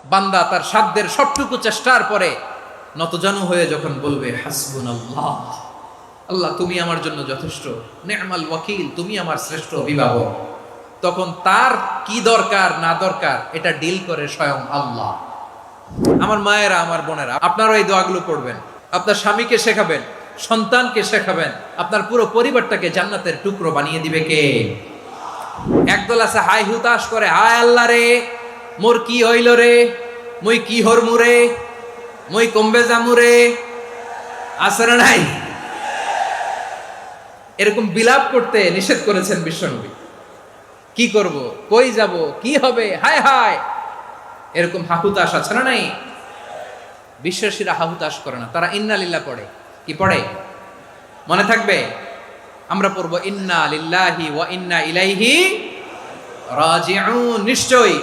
বান্দা তার সাধ্যের সবটুকু চেষ্টার পরে নতজানু হয়ে যখন বলবে হাসবুন আল্লাহ আল্লাহ তুমি আমার জন্য যথেষ্ট। নেহমাল ওয়াকিল, তুমি আমার শ্রেষ্ঠ অভিভাবক। তখন তার কি দরকার, না দরকার, এটা ডিল করে স্বয়ং আল্লাহ। আমার মায়েরা, আমার বোনেরা, আপনারা এই দোয়াগুলো পড়বেন। আপনার স্বামীকে শেখাবেন, সন্তানকে শেখাবেন। আপনার পুরো পরিবারটাকে জান্নাতের টুকরো বানিয়ে দিবে কে? একদল আছে হাই হুতাশ করে, হায় আল্লাহ রে মোর কি হইল রে? মই কি হরমু রে? মই কমবে জামু রে? না নাই? এরকম বিলাপ করতে নিষেধ করেছেন বিশ্বনবী। কি করব? কই যাব? কি হবে? হায় হায়! এরকম হাহুতাশ আছে না নাই? বিশ্বাসীরা হাহুতাশ করে না। তারা ইন্না লিল্লাহ পড়ে। কি পড়ে? মনে থাকবে? আমরা পড়ব ইন্না লিল্লাহি ওয়া ইন্না ইলাইহি রাজিউন। নিশ্চয়ই।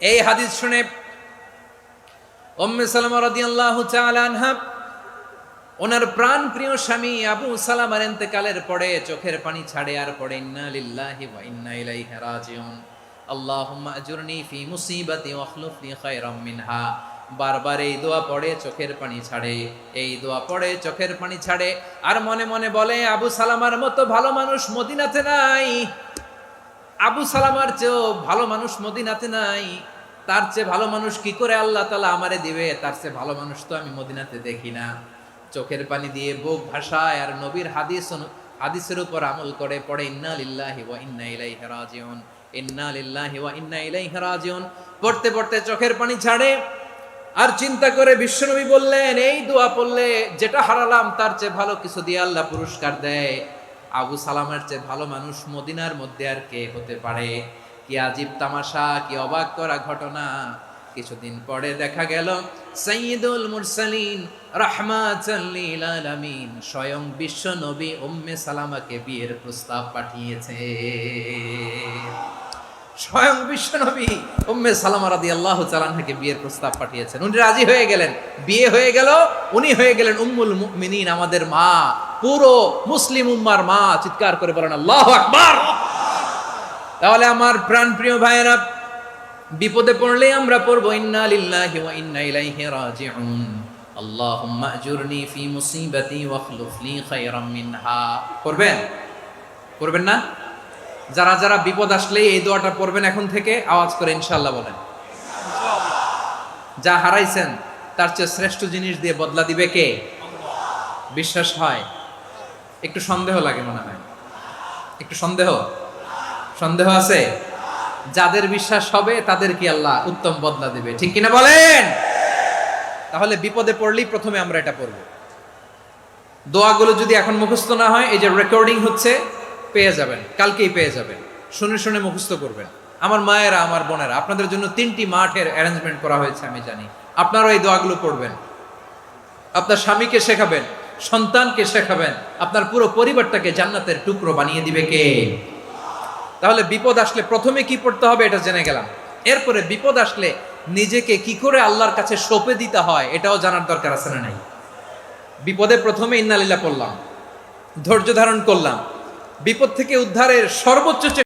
এই হাদিস শুনে সালামা ওনার প্রাণ প্রিয় স্বামী আবু সালামার ইন্তেকালের পরে চোখের পানি ছাড়ে আর পড়ে, ইন্না লিল্লাহি ওয়া ইন্না ইলাইহি রাজিউন। আল্লাহুম্মা আজুরনি ফি মুসিবাতি ওয়া খায়রাম মিনহা। বারবার এই দোয়া পড়ে, চোখের পানি ছাড়ে, এই দোয়া পড়ে, চোখের পানি ছাড়ে। আর মনে মনে বলে, আবু সালামার মতো ভালো মানুষ মদিনাতে নাই। আবু সালামার চেয়েও ভালো মানুষ মদিনাতে নাই। তার চেয়ে ভালো মানুষ কি করে আল্লাহ তালা আমারে দিবে? তার চেয়ে ভালো মানুষ তো আমি মদিনাতে দেখি না। চোখের পানি দিয়ে বুক ভাষায় আর নবীর হাদিস হাদিসের উপর আমল করে পড়ে, ইন্না ইন্না ইন্না পড়তে পড়তে চোখের পানি ছাড়ে। আর চিন্তা করে বিশ্বনবী বললেন, এই দোয়া পড়লে যেটা হারালাম, তার চেয়ে ভালো কিছু দিয়ে আল্লাহ পুরস্কার দেয়। আবু সালামের চেয়ে ভালো মানুষ মদিনার মধ্যে আর কে হতে পারে? কি আজীব তামাশা, কি অবাক করা ঘটনা? কিছুদিন পরে দেখা গেল, সাইয়্যিদুল মুরসালিন রাহমাতাল আলামিন স্বয়ং বিশ্ব নবী উম্মে সালামাকে বিয়ের প্রস্তাব পাঠিয়েছে। স্বয়ং বিশ্বনবী উম্মে সালামা রাদিয়াল্লাহু তাআলা আনহাকে বিয়ের প্রস্তাব পাঠিয়েছেন। উনি রাজি হয়ে গেলেন। বিয়ে হয়ে গেল, উনি হয়ে গেলেন উম্মুল মুমিনিন, আমাদের মা। পুরো মুসলিম উম্মার মা চিৎকার করে বলেন, আল্লাহু আকবার! তাহলে আমার প্রাণ প্রিয় ভাইয়েরা, বিপদে পড়লে আমরা পড়ব, ইন্না লিল্লাহি ওয়া ইন্না ইলাইহি রাজিউন। আল্লাহুম্মা আজুরনি ফি মুসিবাতি ওয়াখলুফ লি খায়রাম মিনহা। করবেন করবেন না? যারা যারা বিপদ আসলে এই দোয়াটা পড়বেন এখন থেকে, আওয়াজ করে ইনশাআল্লাহ বলেন। যা হারাইছেন, তার চেয়ে শ্রেষ্ঠ জিনিস দিয়ে বদলা দিবে কে? বিশ্বাস হয়। একটু সন্দেহ লাগে মনে হয়। একটু সন্দেহ? সন্দেহ আছে? যাদের বিশ্বাস হবে, তাদের কি আল্লাহ উত্তম বদলা দেবে? ঠিক কিনা বলেন? তাহলে বিপদে পড়লেই প্রথমে আমরা এটা পড়ব। দোয়াগুলো যদি এখন মুখস্থ না হয়, এই যে রেকর্ডিং হচ্ছে, পেয়ে যাবেন। কালকেই পেয়ে যাবেন। শুনে শুনে মুখস্থ করবেন। আমার মায়েরা, আমার বোনেরা, আপনাদের জন্য তিনটি মাঠের অ্যারেঞ্জমেন্ট করা হয়েছে, আমি জানি। আপনারাও এই দোয়াগুলো পড়বেন। আপনার স্বামীকে শেখাবেন। সন্তানকে শেখাবেন, আপনার পুরো পরিবারটাকে জান্নাতের টুকরো বানিয়ে দিবে কে? তাহলে বিপদ আসলে প্রথমে কি পড়তে হবে এটা জেনে গেলাম। এরপরে বিপদ আসলে নিজেকে কি করে আল্লাহর কাছে সঁপে দিতে হয় এটাও জানার দরকার আছে না নাই? বিপদে প্রথমে ইন্নালিল্লাহ পড়লাম, ধৈর্য ধারণ করলাম। বিপদ থেকে উদ্ধারের সর্বোচ্চ